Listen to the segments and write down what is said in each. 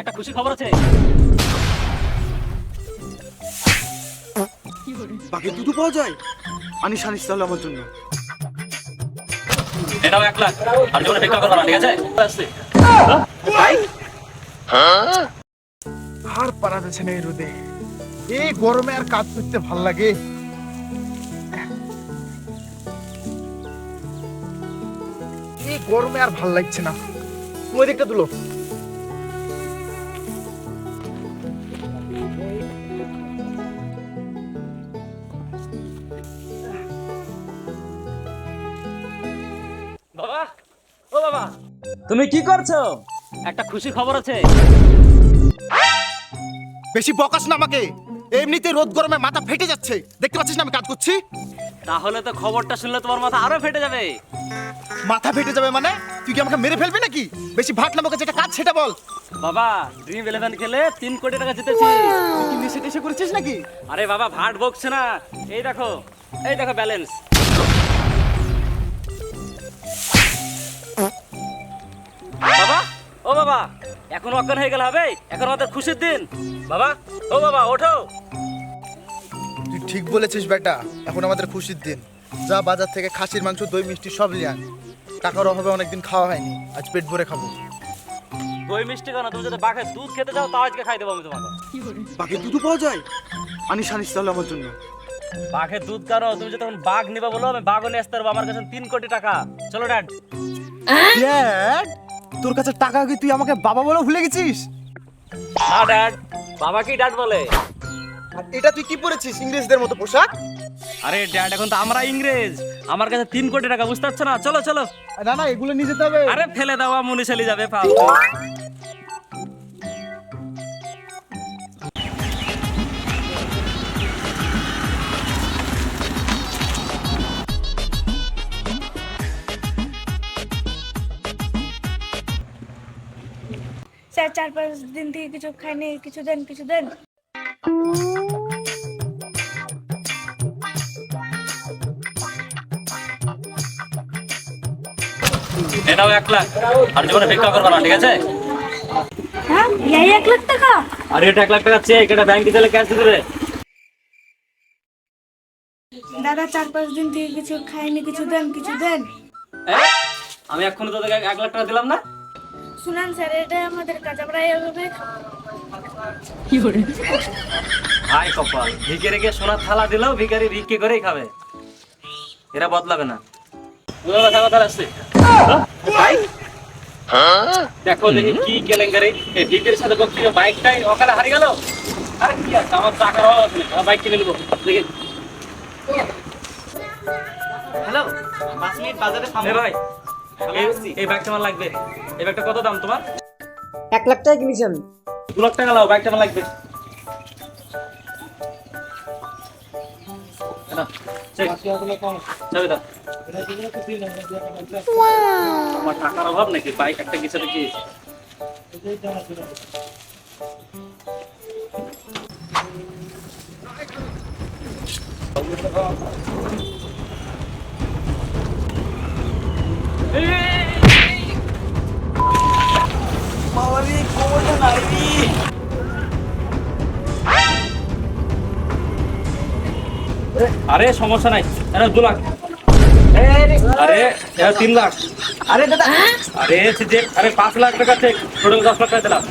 একটা খুশি খবর আছে? বাকি দুধও পাওয়া যায়? আনিস আনিস তাহলে আমার জন্য। এটাও এক লাখ। আর জীবনে ভিক্ষা করব না ঠিক আছে? আসছে। আর পারা যাচ্ছে না এই রোদে। এই গরমে আর কাজ করতে ভালো লাগে। এই গরমে আর ভালো লাগছে না। ওই দিকটা তুলো। তুমি কি করছ? একটা খুশি খবর আছে। বেশি বকাস না আমাকে। এমনিতে রোদ গরমে মাথা ফেটে যাচ্ছে। দেখতে পাচ্ছিস না আমি কাজ করছি? তাহলে তো খবরটা শুনলে তোমার মাথা আরও ফেটে যাবে। মাথা ফেটে যাবে মানে? তুই কি আমাকে মেরে ফেলবি নাকি? বেশি ভাট নামকে যেটা কাজ সেটা বল। বাবা ড্রিম ইলেভেন খেলে তিন কোটি টাকা জিতেছি। তুই কি নেশে টেশে করেছিস নাকি? আরে বাবা ভাট বকছে না। এই দেখো এই দেখো ব্যালেন্স ও বাবা এখন অজ্ঞান হয়ে গেল হবে? এখন আমাদের খুশির দিন। বাবা ও বাবা ওঠো। তুই ঠিক বলেছিস বেটা এখন আমাদের খুশির দিন। যা বাজার থেকে খাসির মাংস দই মিষ্টি সব নিয়ে আন টাকার অভাবে অনেকদিন খাওয়া হয়নি আজ পেট ভরে খাব। দই মিষ্টি কেন? তুমি যদি বাঘের দুধ খেতে চাও তাও আজকে খাই দেবো আমি তোমাকে। বাকি দুধও পাওয়া যায়? আনিস আনিস তাহলে আমার জন্য। বাঘের দুধ কেন? তুমি যদি তখন বাঘ নিবা বলো আমি বাঘও নিয়ে আসতে পারব আমার কাছে তিন কোটি টাকা। চলো ড্যাড। ড্যাড? তোর কাছে টাকা কি তুই আমাকে বাবা বলে ভুলে গেছিস? না ড্যাড। বাবা কি ড্যাড বলে? আর এটা তুই কি পরেছিস ইংরেজদের মতো পোশাক? আরে ড্যাড এখন তো আমরা ইংরেজ। আমার কাছে তিন কোটি টাকা বুঝতে পারছ না? চলো চলো। না না এগুলো নিয়ে যেতে হবে। আরে ফেলে দেওয়া মনে চালিয়ে যাবে ফালতু। স্যার চার পাঁচ দিন থেকে কিছু খাইনি কিছু দেন কিছু দেন। এটাও এক লাখ। আর জীবনে ভিক্ষা করব না ঠিক আছে? হ্যাঁ এই এক লাখ টাকা? আর এটা এক লাখ টাকা চেক এটা ব্যাংকে দিলে ক্যাশ দিতে দেবে দাদা চার পাঁচ দিন থেকে কিছু খাইনি কিছু দেন কিছু দেন। এ? আমি এক্ষুনি তোদেরকে এক লাখ টাকা দিলাম না? শুনান স্যার এটা আমাদের কাজ আমরা এভাবে খাব। হাই কপাল ভিকে রেখে সোনার থালা দিলেও ভিখারি ভিক্ষে করেই খাবে। এরা বদলাবে না। বুঝতে কথা কথা আসছে। ভাই? দেখো দেখি কি কেলেঙ্কারি। এই ভিকের সাথে বকছি বাইকটাই ওখানে হারিয়ে গেল? আরে কি আছে আমার টাকার অভাব আছে বাইক কিনে নেব। দেখি। হ্যালো পাঁচ মিনিট বাজারে এ ভাই এই- ব্যাগটা আমার লাগবে। এই ব্যাগটা কত দাম তোমার? এক লাখ টাকা কিনেছি আমি। দু লাখ টাকা লাও ব্যাগটা আমার লাগবে। আমার টাকার অভাব নাকি? বাইক একটা কিছু নাকি? আরে সমস্যা নাই। এটা দু লাখ। আরে এটা তিন লাখ। আরে দাদা। আরে যে আরে পাঁচ লাখ টাকা চেক টোটাল দশ লাখ টাকা দিলাম।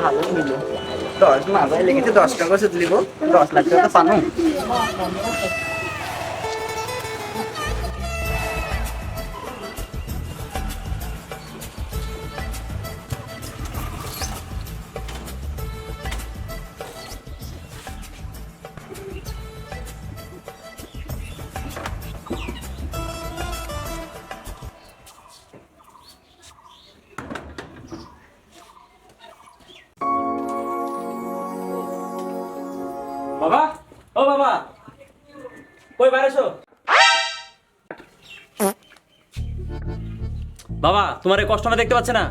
ভালো নিল দশ মাথায় লেগেছে দশ টাকা সুদ নিব। দশ লাখ টাকা পানো বাবা? ও বাবা! কই বাইরেছো বাবা তোমার এই কষ্ট আমি দেখতে পাচ্ছি না।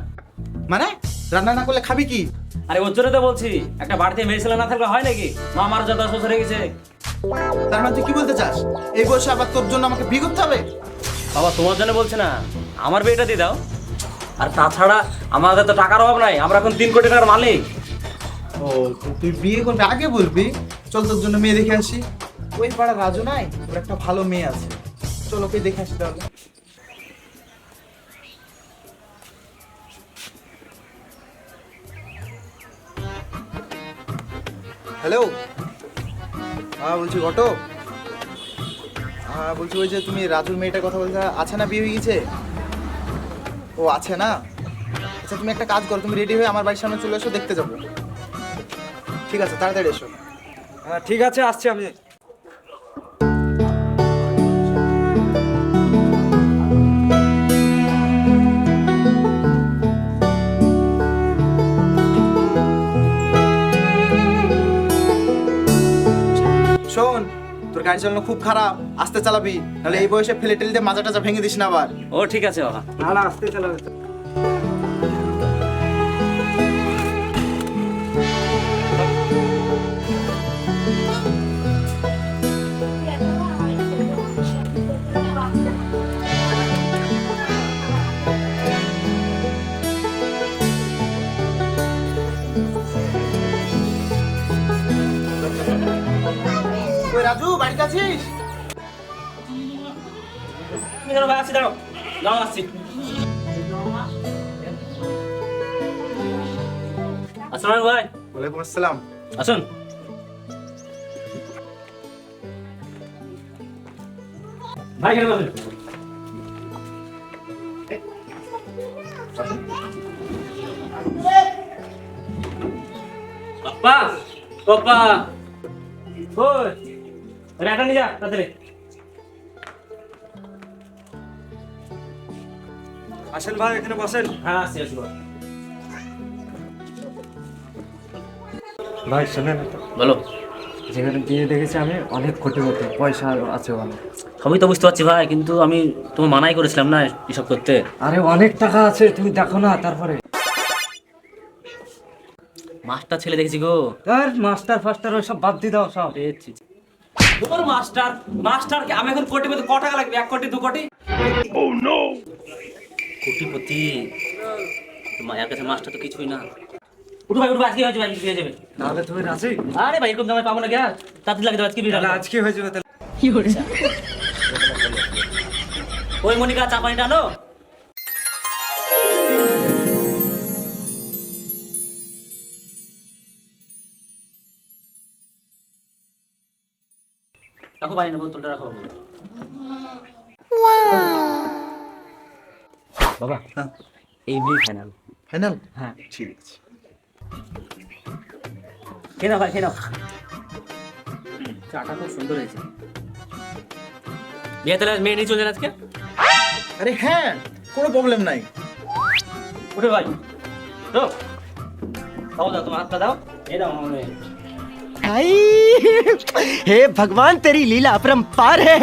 মানে? রান্না না করলে খাবি কি? আরে ওর জন্য তো বলছি একটা বাড়িতে মেডিসিন না থাকলে হয় নাকি? মা আমার যা দশ বছর হয়ে গেছে। তার মানে তুই কি বলতে চাস? এই বয়সে আবার তোর জন্য আমাকে বিয়ে করতে হবে? বাবা তোমার জন্য বলছে না। আমার বিয়েটা দিয়ে দাও। আর তাছাড়া আমাদের তো টাকার অভাব নাই। আমরা এখন তিন কোটি টাকার মালিক। ও তুই বিয়ে করবে? আগে বলবি। চল তোর জন্য মেয়ে দেখে আসি। ওই পাড়া রাজু নাই? ওর একটা ভালো মেয়ে আছে। চল ওকে দেখে আসি তাহলে। হ্যালো হ্যাঁ বলছি, অটো? হ্যাঁ বলছি, ওই যে তুমি রাজুর মেয়েটার কথা বলছো আছে না বিয়ে হয়ে গেছে? ও, আছে না? আচ্ছা তুমি একটা কাজ করো, তুমি রেডি হয়ে আমার বাড়ির সামনে চলে এসো, দেখতে যাব। ঠিক আছে তাড়াতাড়ি এসো। হ্যাঁ ঠিক আছে আসছি আমি। শোন তোর গাড়ি চালানো খুব খারাপ আস্তে চালাবি নাহলে এই বয়সে ফেলে টেলে দিয়ে মাজা টাজা ভেঙে দিস না আবার। ও ঠিক আছে বাবা। না না আসতে চালাবে বাড়িতে আছিস ভাই আসছি দাঁড়াও। দাঁড়াও আসছি আসসালামু ভাই। ওয়ালাইকুম আসসালাম। আসুন। ভাই কেন বসেন। পাপা পাপা ওই। রাটা নিয়ে যা তাড়াতাড়ি। আসেন ভাই এখানে বসেন। হ্যাঁ আসছি আসব ভাই শোনেন বলো। যেখানে বিয়ে দেখেছি আমি অনেক কোটি কোটি পয়সা আছে অনেক। সবই তো বুঝতে পারছি ভাই কিন্তু আমি তোমার মানাই করেছিলাম না এসব করতে। আরে অনেক টাকা আছে তুমি দেখো না তারপরে। মাস্টার ছেলে দেখেছি গো। আর মাস্টার ফাস্টার ওই সব বাদ দিয়ে দাও সব। পেয়েছি তোর মাস্টার মাস্টার আমি এখন কোটি ক টাকা লাগবে? এক কোটি দু কোটি? ও নো কোটিপতি? মায়ের কাছে মাস্টার তো কিছুই না। উঠো ভাই উঠো আজকে হয়েছে ভাই হয়ে যাবে তাহলে তুমি রাজি? আরে ভাই এরকম দামে পাবো না গ্যাস তাড়াতাড়ি লাগে আজকে তাহলে আজকে হয়ে যাবে তাহলে? ওই মনিকা চা পানিটা আনো রাখো পানি না বোতলটা রাখো বাবা। এই বিয়ে ফাইনাল ফাইনাল হ্যাঁ। ঠিক আছে। খেয়ে নাও ভাই খেয়ে নাও। চাটা খুব সুন্দর হয়েছে। বিয়ে তাহলে মেয়ে নিয়ে চলে যান আজকে? আরে হ্যাঁ কোনো প্রবলেম নাই। উঠে ভাই। তো দাও দাও তোমার হাতটা দাও। এই দাও আমার মেয়ে। आई हे भगवान तेरी लीला अपरंपार है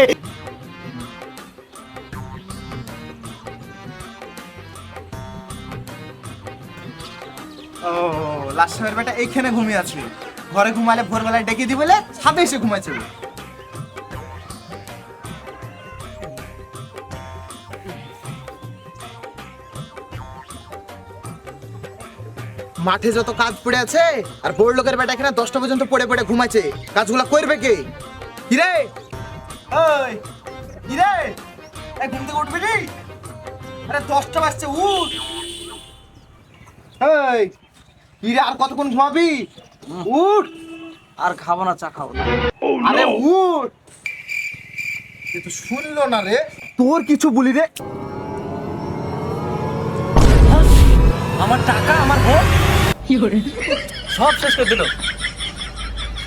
ও লাস্ট সময়ের বেটা এইখানে ঘুমিয়ে আছে ঘরে ঘুমালে ভোরবেলায় ডেকে দি বলে ছাদে এসে ঘুমাচ্ছে মাঠে যত কাজ পড়ে আছে আর বড় লোকের বেটা এখানে দশটা পর্যন্ত পড়ে পড়ে ঘুমাচ্ছে কাজগুলো করবে কে? কিরে? ওই কিরে? ঘুম থেকে উঠবি নি? আরে দশটা বাজছে উঠ। এই কিরে আর কতক্ষণ ঘুমাবি? উঠ। আর খাব না চা খাব না। আরে উঠ। এ তো শুনলো না রে। তোর কিছু বলি রে। আমার টাকা আমার ভোট সব শেষ করে দিল।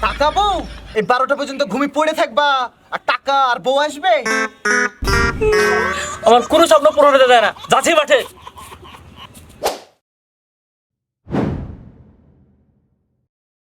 টাকা বউ? এই বারোটা পর্যন্ত ঘুমি পড়ে থাকবা আর টাকা আর বউ আসবে? আমার কোনো স্বপ্ন পূরণ হতে দেয় না। যাচ্ছি মাঠে।